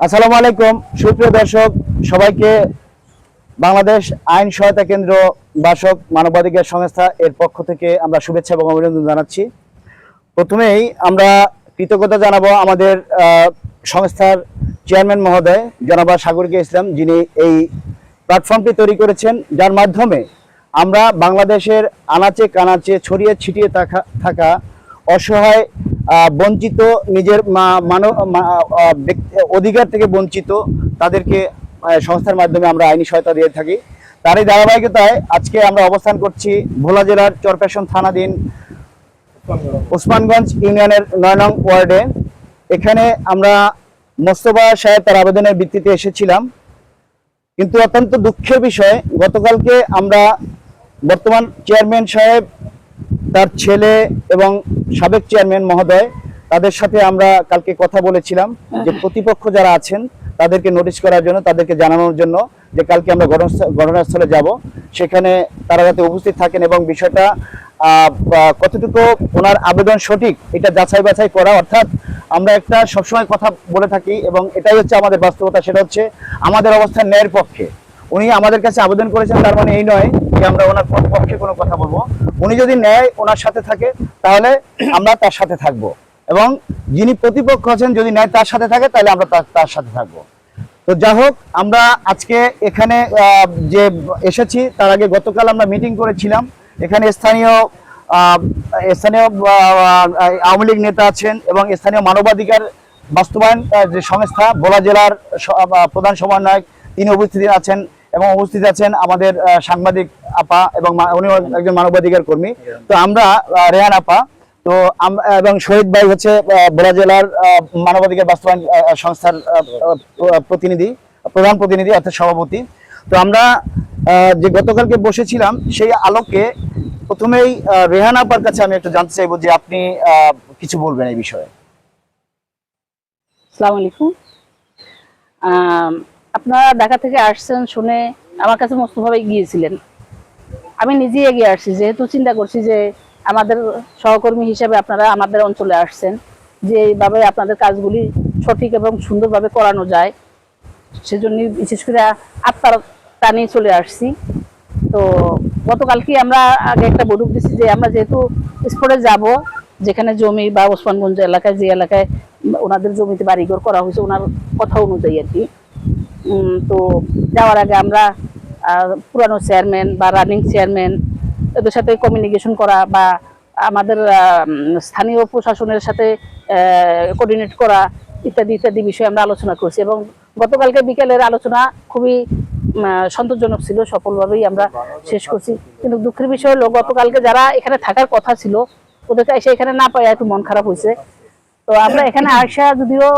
আসসালামু আলাইকুম। সুপ্রিয় দর্শক, সবাইকে বাংলাদেশ আইন সহায়তা কেন্দ্র বাসক মানবাধিকার সংস্থা এর পক্ষ থেকে আমরা শুভেচ্ছা এবং অভিনন্দন জানাচ্ছি। প্রথমেই আমরা কৃতজ্ঞতা জানাব আমাদের সংস্থার চেয়ারম্যান মহোদয়, জনাবা সাগরিকা ইসলাম, যিনি এই প্ল্যাটফর্মটি তৈরি করেছেন, যার মাধ্যমে আমরা বাংলাদেশের আনাচে কানাচে, ছড়িয়ে ছিটিয়ে থাকা অসহায় বঞ্চিত নিজের মানব অধিকার থেকে বঞ্চিত তাদেরকে সংস্থার মাধ্যমে আমরা আইনি সহায়তা দিয়ে থাকি। তারই ধারাবাহিকতায় আজকে আমরা অবস্থান করছি ভোলা জেলার চরপেশন থানাধীন ওসমানগঞ্জ ইউনিয়নের নয় নং ওয়ার্ডে। এখানে আমরা মোস্তফা সাহেব তার আবেদনের ভিত্তিতে এসেছিলাম। কিন্তু অত্যন্ত দুঃখের বিষয়, গতকালকে আমরা বর্তমান চেয়ারম্যান সাহেব তার ছেলে এবং সাবেক চেয়ারম্যান মহোদয়, তাদের সাথে আমরা কালকে কথা বলেছিলাম যে প্রতিপক্ষ যারা আছেন, তাদেরকে নোটিশ করার জন্য, তাদেরকে জানানোর জন্য যে কালকে আমরা ঘটনাস্থ- ঘটনাস্থলে যাব। সেখানে তারা যাতে উপস্থিত থাকেন এবং বিষয়টা কতটুকু ওনার আবেদন সঠিক, এটা যাচাই বাছাই করা, অর্থাৎ আমরা একটা সবসময় কথা বলে থাকি এবং এটাই হচ্ছে আমাদের বাস্তবতা, সেটা হচ্ছে আমাদের অবস্থান ন্যায়ের পক্ষে। উনি আমাদের কাছে আবেদন করেছেন, তার মানে এই নয় যে আমরা ওনার পক্ষে কোনো কথা বলব। উনি যদি ন্যায় ওনার সাথে থাকে, তাহলে আমরা তার সাথে থাকব। এবং যিনি প্রতিপক্ষ আছেন, যদি ন্যায় তার সাথে থাকে, তাহলে আমরা তার সাথে থাকব। তো যা হোক, আমরা আজকে এখানে যে এসেছি, তার আগে গতকাল আমরা মিটিং করেছিলাম। এখানে স্থানীয় স্থানীয় আওয়ামী লীগ নেতা আছেন এবং স্থানীয় মানবাধিকার বাস্তবায়ন যে সংস্থা ভোলা জেলার প্রধান সমন্বয়ক, তিনি উপস্থিত আছেন। এবং উপস্থিত আছেন আমাদের সাংবাদিক আপা এবং উনি একজন মানবাধিকার কর্মী। তো আমরা রেহান আপা, তো এবং শহীদ ভাই হচ্ছে ভোলা জেলার মানবাধিকার বাস্তবায়ন সংস্থার প্রতিনিধি, প্রধান প্রতিনিধি অর্থাৎ সভাপতি। তো আমরা যে গতকালকে বসেছিলাম, সেই আলোকে প্রথমেই রেহান আপার কাছে আমি একটু জানতে চাইব যে আপনি কিছু বলবেন এই বিষয়ে। আসসালামু আলাইকুম। আপনারা ঢাকা থেকে আসছেন শুনে আমার কাছে মস্তভাবে গিয়েছিলেন। আমি নিজে এগিয়ে আসছি, যেহেতু চিন্তা করছি যে আমাদের সহকর্মী হিসেবে আপনারা আমাদের অঞ্চলে আসছেন, যে এইভাবে আপনাদের কাজগুলি সঠিক এবং সুন্দরভাবে করানো যায় সেজন্য বিশেষ করে আত্মার টানিয়ে চলে আসছি। তো গতকালকে আমরা আগে একটা বৈঠক দিচ্ছি যে আমরা যেহেতু স্পটে যাব, যেখানে জমি বা ওসমানগঞ্জ এলাকায় যে এলাকায় ওনাদের জমিতে বাড়িঘর করা হয়েছে, ওনার কথা অনুযায়ী আর কি। তো যাওয়ার আগে আমরা পুরানো চেয়ারম্যান বা রানিং চেয়ারম্যান এদের সাথে কমিউনিকেশন করা বা আমাদের স্থানীয় প্রশাসনের সাথে কোঅর্ডিনেট করা ইত্যাদি ইত্যাদি বিষয়ে আমরা আলোচনা করছি। এবং গতকালকে বিকেলের আলোচনা খুবই সন্তোষজনক ছিল। সফলভাবেই আমরা শেষ করছি। কিন্তু দুঃখের বিষয় হলো, গতকালকে যারা এখানে থাকার কথা ছিল, ওদেরকে এসে এখানে না পাই একটু মন খারাপ হয়েছে। তো আমরা এখানে আসা যদিও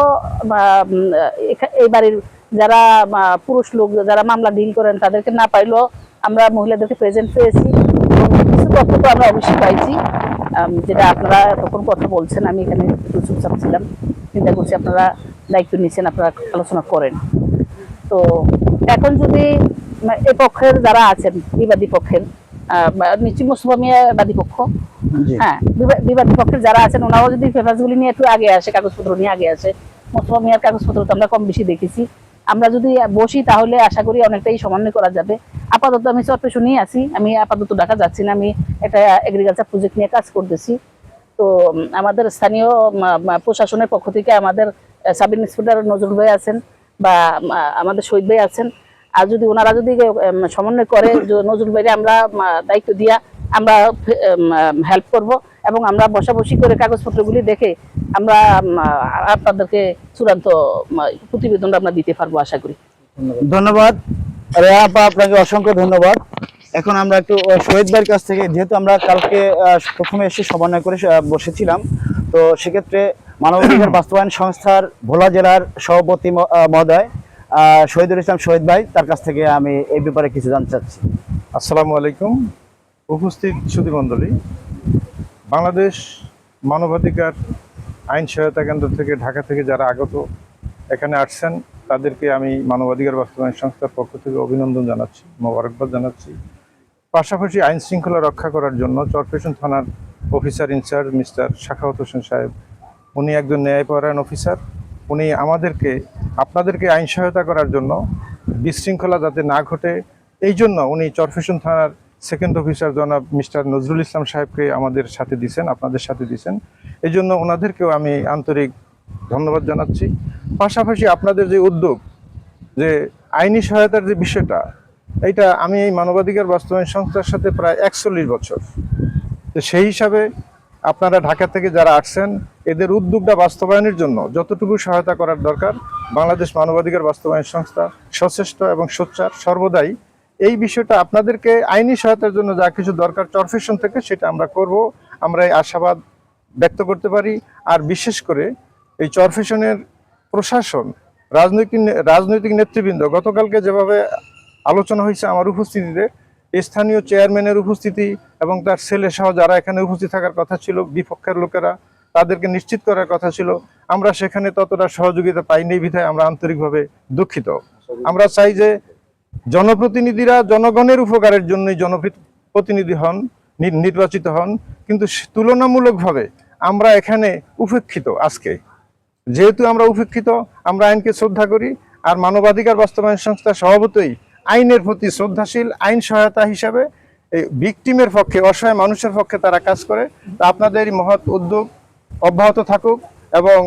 এই বাড়ির যারা পুরুষ লোক যারা মামলা ডিল করেন তাদেরকে না পাইলেও আমরা মহিলাদেরকে প্রেজেন্ট পেয়েছি। এবং কিছু তথ্য তো আমরা অবশ্যই পাইছি। যেটা আপনারা তখন কথা বলছেন আমি এখানে একটু চুপচাপ ছিলাম। চিন্তা করছি আপনারা দায়িত্ব নিচ্ছেন আপনারা আলোচনা করেন। তো এখন যদি এই পক্ষের যারা আছেন বিবাদী পক্ষের নিশ্চয়ই মুস্তফা মিয়া বাদী পক্ষ হ্যাঁ বিবাদী পক্ষের যারা আছেন ওনারাও যদি পেপারসগুলি নিয়ে একটু আগে আসে কাগজপত্র নিয়ে আগে আসে মোস্তফা মিয়ার কাগজপত্র তো আমরা কম বেশি দেখেছি। আমরা যদি বসি তাহলে আশা করি অনেকটাই সমন্বয় করা যাবে। আপাতত আমি চটপেশু নিয়ে আছি। আমি আপাতত ঢাকা যাচ্ছি না। আমি একটা এগ্রিকালচার প্রজেক্ট নিয়ে কাজ করতেছি। তো আমাদের স্থানীয় প্রশাসনের পক্ষ থেকে আমাদের সাব ইন্সপেক্টর নজরুল ভাই আছেন বা আমাদের শহীদ ভাই আছেন। আর যদি ওনারা যদি সমন্বয় করে নজরুল ভাইরে আমরা দায়িত্ব দিয়া আমরা হেল্প করব এবং আমরা বসাবসি করে কাগজপত্রগুলি দেখে আমরা আপনাদেরকে চূড়ান্ত প্রতিবেদনটা আমরা দিতে পারব আশা করি। ধন্যবাদ। আপা আপনাকে অসংখ্য ধন্যবাদ। এখন আমরা একটু শহীদ ভাইয়ের কাছ থেকে যেহেতু আমরা কালকে প্রথমে এসে সমন্বয় করে বসেছিলাম তো সেক্ষেত্রে মানবাধিকার বাস্তবায়ন সংস্থার ভোলা জেলার সভাপতি ম- আহ, মহোদয় আহ, শহীদুল ইসলাম শহীদ ভাই তার কাছ থেকে আমি এই ব্যাপারে কিছু জানতে চাচ্ছি। আসসালামু আলাইকুম। উপস্থিত সুধীমণ্ডলী বাংলাদেশ মানবাধিকার আইন সহায়তা কেন্দ্র থেকে ঢাকা থেকে যারা আগত এখানে আসছেন, তাদেরকে আমি মানবাধিকার বাস্তবায়ন সংস্থার পক্ষ থেকে অভিনন্দন জানাচ্ছি, মোবারকবাদ জানাচ্ছি। পাশাপাশি আইন শৃঙ্খলা রক্ষা করার জন্য চরপেশন থানার officer incharge mister Shakhawat Hossain সাহেব, উনি একজন ন্যায়পরায়ণ অফিসার। উনি আমাদেরকে, আপনাদেরকে আইন সহায়তা করার জন্য বিশৃঙ্খলা যাতে না ঘটে, এই জন্য উনি চরফেশন থানার সেকেন্ড অফিসার জনাব মিস্টার নজরুল ইসলাম সাহেবকে আমাদের সাথে দিছেন, আপনাদের সাথে দিছেন। এই জন্য ওনাদেরকেও আমি আন্তরিক ধন্যবাদ জানাচ্ছি। পাশাপাশি আপনাদের যে উদ্যোগ, যে আইনি সহায়তার যে বিষয়টা, এইটা আমি এই মানবাধিকার বাস্তবায়ন সংস্থার সাথে প্রায় একচল্লিশ বছর। তো সেই হিসাবে আপনারা ঢাকা থেকে যারা আসছেন, এদের উদ্যোগটা বাস্তবায়নের জন্য যতটুকু সহায়তা করার দরকার, বাংলাদেশ মানবাধিকার বাস্তবায়ন সংস্থা সচেষ্ট এবং সোচ্চার, সর্বদাই এই বিষয়টা আপনাদেরকে আইনি সহায়তার জন্য যা কিছু দরকার চরফেশন থেকে সেটা আমরা করব। আমরা এই আশাবাদ ব্যক্ত করতে পারি। আর বিশেষ করে এই চরফেশনের প্রশাসন, রাজনৈতিক রাজনৈতিক নেতৃবৃন্দ, গতকালকে যেভাবে আলোচনা হয়েছে আমার উপস্থিতিতে, স্থানীয় চেয়ারম্যানের উপস্থিতি এবং তার ছেলে সহ যারা এখানে উপস্থিত থাকার কথা ছিল, বিপক্ষের লোকেরা, তাদেরকে নিশ্চিত করার কথা ছিল। আমরা সেখানে ততটা সহযোগিতা পাইনি বিধায় আমরা আন্তরিকভাবে দুঃখিত। আমরা চাই যে জনপ্রতিনিধিরা জনগণের উপকারের জন্যই জনপ্রতিনিধি হন নির্বাচিত হন। কিন্তু তুলনামূলকভাবে আমরা এখানে উপেক্ষিত আজকে। যেহেতু আমরা উপেক্ষিত, আমরা আইনকে শ্রদ্ধা করি, আর মানবাধিকার বাস্তবায়ন সংস্থা স্বভাবতই আইনের প্রতি শ্রদ্ধাশীল, আইন সহায়তা হিসাবে ভিকটিমের পক্ষে, অসহায় মানুষের পক্ষে তারা কাজ করে। তা আপনাদের মহৎ উদ্যোগ, অব্যাহত থাকুক এবং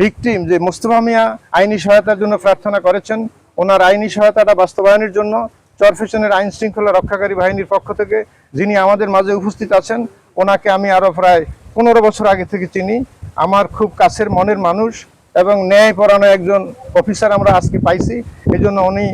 ভিকটিম যে মুস্তফা মিয়া আইনি সহায়তার জন্য প্রার্থনা করেছেন ওনার আইনি সহায়তাটা বাস্তবায়নের জন্য চরফেশনের আইন শৃঙ্খলা রক্ষাকারী বাহিনীর পক্ষ থেকে যিনি আমাদের মাঝে উপস্থিত আছেন, ওনাকে আমি আরও প্রায় পনেরো বছর আগে থেকে চিনি। আমার খুব কাছের মনের মানুষ এবং ন্যায় পরানো একজন অফিসার আমরা আজকে পাইছি। এজন্য জন্য উনি